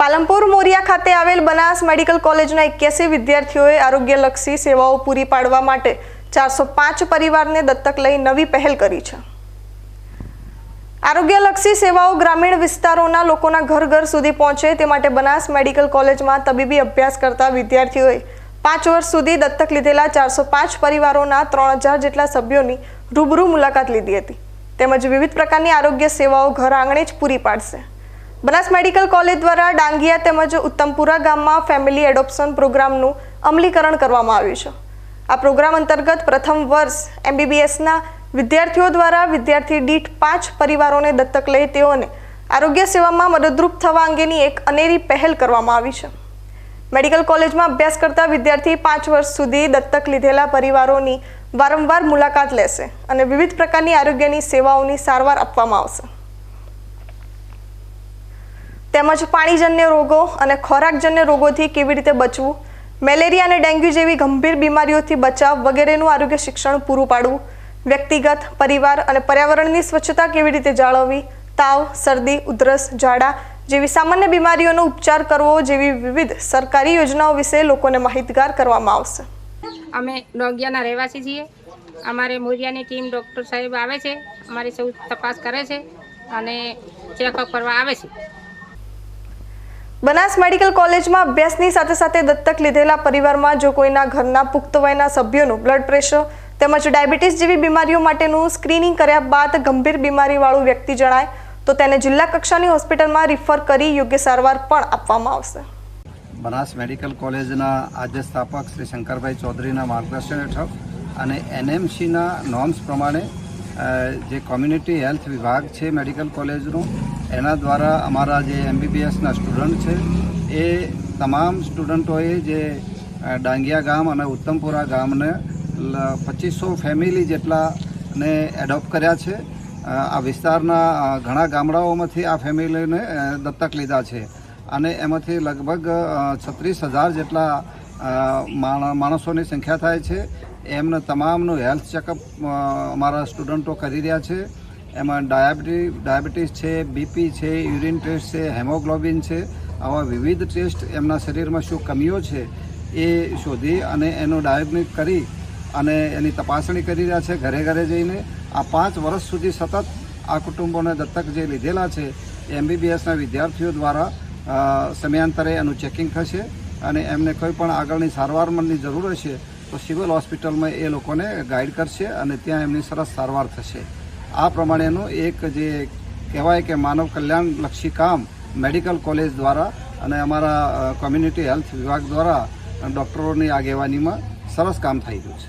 પાલનપુર મોરિયા ખાતે આવેલ બનાસ મેડિકલ કોલેજના એક્યાસી વિદ્યાર્થીઓએ આરોગ્યલક્ષી સેવાઓ પૂરી પાડવા માટે ચારસો પાંચ પરિવારને દત્તક લઈ નવી પહેલ કરી છે. આરોગ્યલક્ષી સેવાઓ ગ્રામીણ વિસ્તારોના લોકોના ઘર ઘર સુધી પહોંચે તે માટે બનાસ મેડિકલ કોલેજમાં તબીબી અભ્યાસ કરતા વિદ્યાર્થીઓએ પાંચ વર્ષ સુધી દત્તક લીધેલા ચારસો પાંચ પરિવારોના ત્રણ હજાર જેટલા સભ્યોની રૂબરૂ મુલાકાત લીધી હતી. તેમજ વિવિધ પ્રકારની આરોગ્ય સેવાઓ ઘર આંગણે જ પૂરી પાડશે. બનાસ મેડિકલ કોલેજ દ્વારા ડાંગિયા તેમજ ઉત્તમપુરા ગામમાં ફેમિલી એડોપ્શન પ્રોગ્રામનું અમલીકરણ કરવામાં આવ્યું છે. આ પ્રોગ્રામ અંતર્ગત પ્રથમ વર્ષ એમબીબીએસના વિદ્યાર્થીઓ દ્વારા વિદ્યાર્થી દીઠ પાંચ પરિવારોને દત્તક લઈ તેઓને આરોગ્ય સેવામાં મદદરૂપ થવા અંગેની એક અનેરી પહેલ કરવામાં આવી છે. મેડિકલ કોલેજમાં અભ્યાસ કરતા વિદ્યાર્થી પાંચ વર્ષ સુધી દત્તક લીધેલા પરિવારોની વારંવાર મુલાકાત લેશે અને વિવિધ પ્રકારની આરોગ્યની સેવાઓની સારવાર આપવામાં આવશે. તેમજ પાણીજન્ય રોગો અને ખોરાકજન્ય રોગોથી કેવી રીતે બચવું, મેલેરિયા અને ડેન્ગ્યુ જેવી ગંભીર બીમારીઓથી બચાવ વગેરેનું આરોગ્ય શિક્ષણ પૂરું પાડવું, વ્યક્તિગત, પરિવાર અને પર્યાવરણની સ્વચ્છતા કેવી રીતે જાળવવી, તાવ, શરદી, ઉધરસ, ઝાડા જેવી સામાન્ય બીમારીઓનો ઉપચાર કરવો જેવી વિવિધ સરકારી યોજનાઓ વિશે લોકોને માહિતગાર કરવામાં આવશે. અમે ડોગિયાના રહેવાસી છીએ. અમારે મોરિયાની ટીમ ડૉક્ટર સાહેબ આવે છે. અમારી સૌ તપાસ કરે છે અને ચેકઅપ કરવા આવે છે. બનાસ મેડિકલ કોલેજમાં અભ્યાસની સાથે સાથે દત્તક લીધેલા પરિવારમાં જો કોઈના ઘરના પુખ્ત વયના સભ્યોનું બ્લડ પ્રેશર તેમજ ડાયાબિટીસ જેવી બીમારીઓ માટેનું સ્ક્રીનિંગ કર્યા બાદ ગંભીર બીમારીવાળું વ્યક્તિ જણાય, તો તેને જિલ્લા કક્ષાની હોસ્પિટલમાં રિફર કરી યોગ્ય સારવાર પણ આપવામાં આવશે. બનાસ મેડિકલ કોલેજના આજે સ્થાપક શ્રી શંકરભાઈ ચૌધરીના માર્ગદર્શન હેઠળ અને એનએમસીના નોર્મ્સ પ્રમાણે જે કોમ્યુનિટી હેલ્થ વિભાગ છે મેડિકલ કોલેજનું એના દ્વારા અમારા જે એમબીબીએસના સ્ટુડન્ટ છે, એ તમામ સ્ટુડન્ટોએ જે ડાંગિયા ગામ અને ઉત્તમપુરા ગામને પચીસો ફેમિલી જેટલાને એડોપ્ટ કર્યા છે. આ વિસ્તારના ઘણા ગામડાઓમાંથી આ ફેમિલીને દત્તક લીધા છે. અને એમાંથી લગભગ છત્રીસ હજાર જેટલા માણસોની સંખ્યા થાય છે. એમને તમામનું હેલ્થ ચેકઅપ અમારા સ્ટુડન્ટો કરી રહ્યા છે. એમાં ડાયાબિટી, ડાયાબિટીસ છે બીપી છે યુરિન ટેસ્ટ છે હેમોગ્લોબિન છે. આવા વિવિધ ટેસ્ટ એમના શરીરમાં શું કમીઓ છે એ શોધી અને એનો ડાયગ્નિક કરી અને એની તપાસણી કરી રહ્યા છે ઘરે ઘરે જઈને. આ પાંચ વર્ષ સુધી સતત આ કુટુંબોને દત્તક જે લીધેલા છે એમબીબીએસના વિદ્યાર્થીઓ દ્વારા સમયાંતરે એનું ચેકિંગ થશે. અને એમને કોઈ પણ આગળની સારવારની જરૂર હશે તો સિવિલ હોસ્પિટલમાં એ લોકોને ગાઈડ કરશે અને ત્યાં એમની સરસ સારવાર થશે. આ પ્રમાણેનું એક જે કહેવાય કે માનવ કલ્યાણલક્ષી કામ મેડિકલ કોલેજ દ્વારા અને અમારા કોમ્યુનિટી હેલ્થ વિભાગ દ્વારા ડૉક્ટરોની આગેવાનીમાં સરસ કામ થઈ ગયું છે.